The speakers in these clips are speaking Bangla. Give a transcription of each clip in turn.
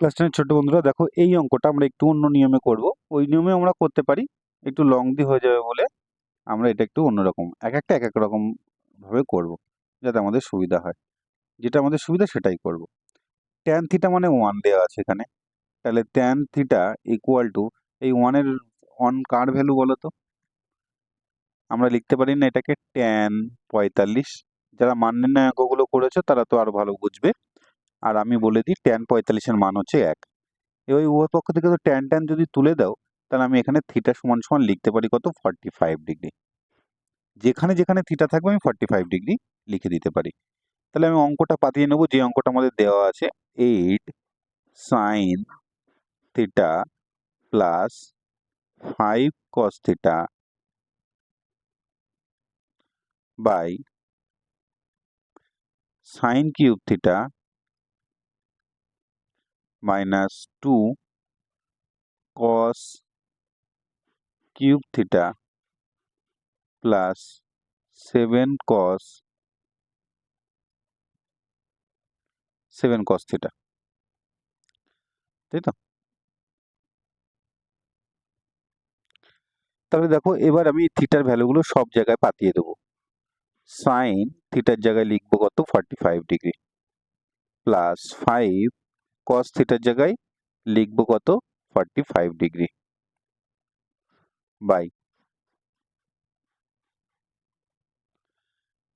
ক্লাস টেনের ছোট্ট বন্ধুরা, দেখো এই অঙ্কটা আমরা একটু অন্য নিয়মে করব। ওই নিয়মে আমরা করতে পারি, একটু লং দি হয়ে যাবে বলে আমরা এটা একটু অন্যরকম, এক একটা এক এক রকম ভাবে করব, যাতে আমাদের সুবিধা হয়। যেটা আমাদের সুবিধা সেটাই করব। ট্যান থিটা মানে ওয়ান দেওয়া আছে এখানে। তাহলে ট্যান থিটা ইকুয়াল টু এই ওয়ানের অন কার ভ্যালু বলো তো? আমরা লিখতে পারি না এটাকে ট্যান পঁয়তাল্লিশ। যারা মান অঙ্কগুলো করেছ তারা তো আরও ভালো বুঝবে। আর আমি বলে দিই ট্যান পঁয়তাল্লিশের মান হচ্ছে এক। এবার উভয় পক্ষ থেকে তো ট্যান ট্যান যদি তুলে দাও, তাহলে আমি এখানে থিটা সমান সমান লিখতে পারি কত? ফর্টি ফাইভ ডিগ্রি যেখানে যেখানে থিটা থাকবে আমি ফর্টি ফাইভ ডিগ্রি লিখে দিতে পারি। তাহলে আমি অঙ্কটা পাতিয়ে নেব, যে অঙ্কটা আমাদের দেওয়া আছে eight sine theta plus five cos theta by sine cube theta minus two cos cube theta plus seven cos seven cos theta তাই তো? তাহলে দেখো, এবার আমি থিটার ভ্যালুগুলো সব জায়গায় পাতিয়ে দেবো। সাইন থিটার জায়গায় লিখব কত? Forty five degree plus five cos থিটার জায়গায় লিখব কত? ফর্টি ফাইভ ডিগ্রি বাই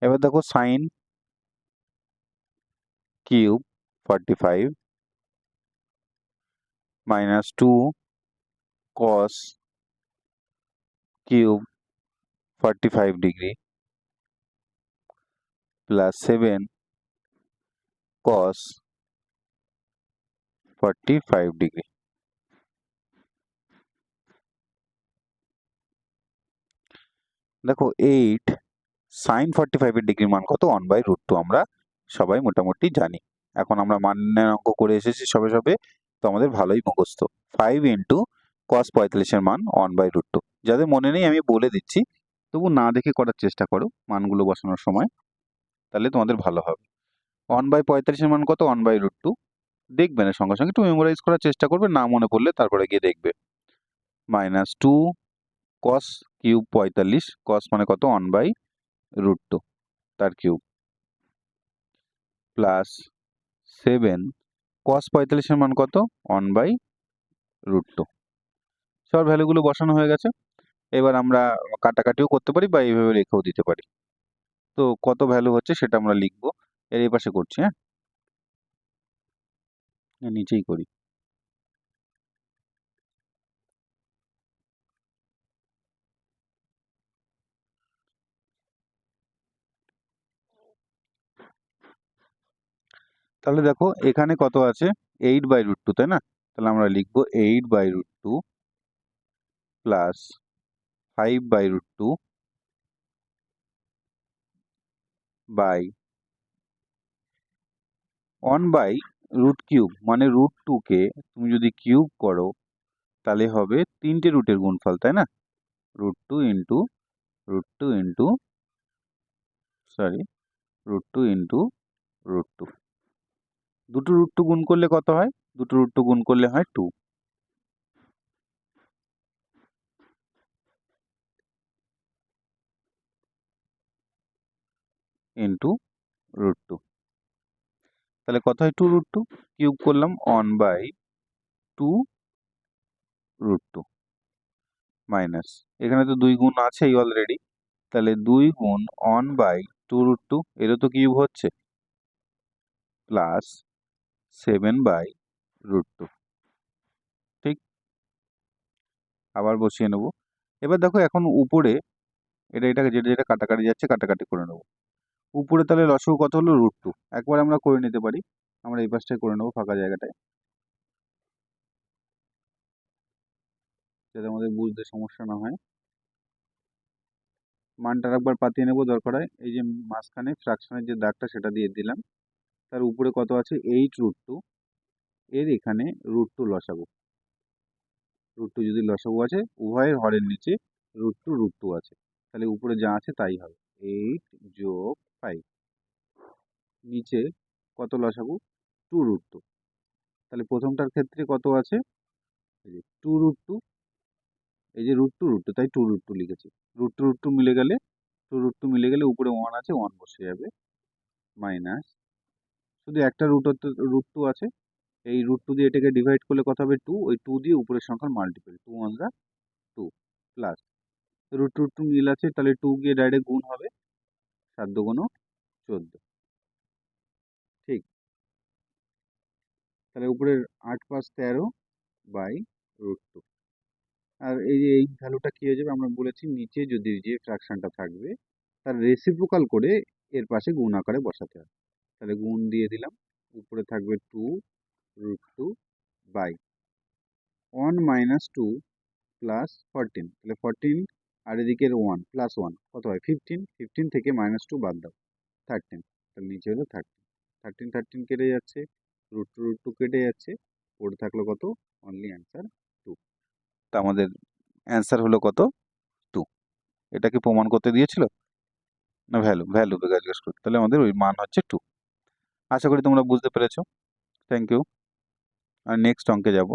এবার দেখো sine cube forty five minus two cos cube forty five degree plus seven cos forty five degree দেখো এইট সাইন ফর্টি ফাইভের ডিগ্রির মান কত? ওয়ান বাই রুট টু আমরা সবাই মোটামুটি জানি। এখন আমরা মানের অঙ্ক করে এসেছি সবে সবে, তো আমাদের ভালোই মুখস্থ। ফাইভ ইন্টু কস পঁয়তাল্লিশের মান ওয়ান বাই রুট টু যাদের মনে নেই, আমি বলে দিচ্ছি। তবু না দেখে করার চেষ্টা করো মানগুলো বসানোর সময়। তাহলে তোমাদের ভালো হবে। ওয়ান বাই পঁয়তাল্লিশের মান কত? ওয়ান বাই রুট টু দেখবে না, সঙ্গে সঙ্গে একটু মেমোরাইজ করার চেষ্টা করবে, না মনে পড়লে তারপরে গিয়ে দেখবে। মাইনাস টু কস কিউব পঁয়তাল্লিশ কস মানে কত? ওয়ান বাই রুট টু তার কিউব প্লাস সেভেন কস পঁয়তাল্লিশের মান কত? ওয়ান বাই রুট টু সব ভ্যালুগুলো বসানো হয়ে গেছে। এবার আমরা কাটাকাটিও করতে পারি বা এইভাবে রেখেও দিতে পারি। তো কত ভ্যালু হচ্ছে সেটা আমরা লিখব। এর এই পাশে করছি হ্যাঁ? নিচেই করি। তাহলে দেখো এখানে কত আছে? এইট বাই রুট টু তাই না? তাহলে আমরা লিখব eight by root two plus five by root two by one by root cube মানে রুট টুকে তুমি যদি কিউব করো, তাহলে হবে তিনটে রুটের গুণফল, তাই না? Root two into root two into sorry root two into root two দুটো রুট টু গুণ করলে কত হয়? দুটো রুট টু গুণ করলে হয় টু ইন্টু রুট টু তাহলে কত হয় টু রুট টু কিউব করলাম one by two root two minus এখানে তো দুই গুণ আছেই অলরেডি তাহলে দুই গুণ one by two root two এরও তো কিউব হচ্ছে। Plus seven by root two ঠিক? আবার বসিয়ে নেব। এবার দেখো এখন উপরে এটা, এটাকে যেটা যেটা কাটাকাটি যাচ্ছে, কাটাকাটি করে নেব। উপরে তাহলে লসগু কত হলো রুট টু একবার আমরা করে নিতে পারি। আমরা এই পাশটায় করে নেব ফাঁকা জায়গাটায়। যাতে আমাদের বুঝতে সমস্যা না হয়। মানটার একবার পাতিয়ে নেব দরকার হয়। এই যে মাঝখানে ফ্র্যাকশনের যে দাগটা সেটা দিয়ে দিলাম। তার উপরে কত আছে? এইট রুট টু এর এখানে রুট টু লসাগু। রুট টু যদি লসাগু আছে, উভয়ের হরের নিচে রুট টু রুট টু আছে। তাহলে উপরে যা আছে তাই হবে। এইট যোগ ফাইভ নিচে কত লসাগু? টু রুট টু তাহলে প্রথমটার ক্ষেত্রে কত আছে? এই যে টু রুট টু এই যে রুট টু রুট টু তাই টু রুট টু লিখেছি। রুট টু রুট টু মিলে গেলে, টু রুট টু মিলে গেলে উপরে ওয়ান আছে, ওয়ান বসে যাবে। মাইনাস, শুধু একটা রুট রুট টু আছে। এই রুট টু দিয়ে এটাকে ডিভাইড করলে কত হবে? টু। ওই টু দিয়ে উপরের সংখ্যার মাল্টিপল টু ওয়ান যা two. Plus root root two মিল আছে, তাহলে টু গিয়ে ডাইরেক্ট গুণ হবে সাত দুগুণো চোদ্দ। ঠিক। তাহলে উপরের আট পাঁচ তেরো বাই রুট টু আর এই যে, এই ভ্যালুটা কী হয়ে যাবে? আমরা বলেছি নিচে যদি যে ফ্র্যাকশনটা থাকবে, তার রেসিপ্রোকাল করে এর পাশে গুণ আকারে বসাতে হবে। তাহলে গুণ দিয়ে দিলাম, উপরে থাকবে two root two by. One minus two plus fourteen তাহলে ফরটিন আর এদিকের ওয়ান প্লাস ওয়ান কত হয়? ফিফটিন ফিফটিন থেকে মাইনাস টু বাদ দাও। থার্টিন তাহলে নিচে হলো থার্টিন থার্টিন থার্টিন কেটে যাচ্ছে রুট টু রুট টু কেটে যাচ্ছে পড়ে থাকল কত? অনলি অ্যান্সার টু তা আমাদের অ্যান্সার হলো কত? টু এটা কি প্রমাণ করতে দিয়েছিল? না ভ্যালু ভ্যালু জিজ্ঞেস করতে। তাহলে আমাদের ওই মান হচ্ছে টু আশা করি তোমরা বুঝতে পেরেছ। থ্যাংক ইউ আর নেক্সট অঙ্কে যাব।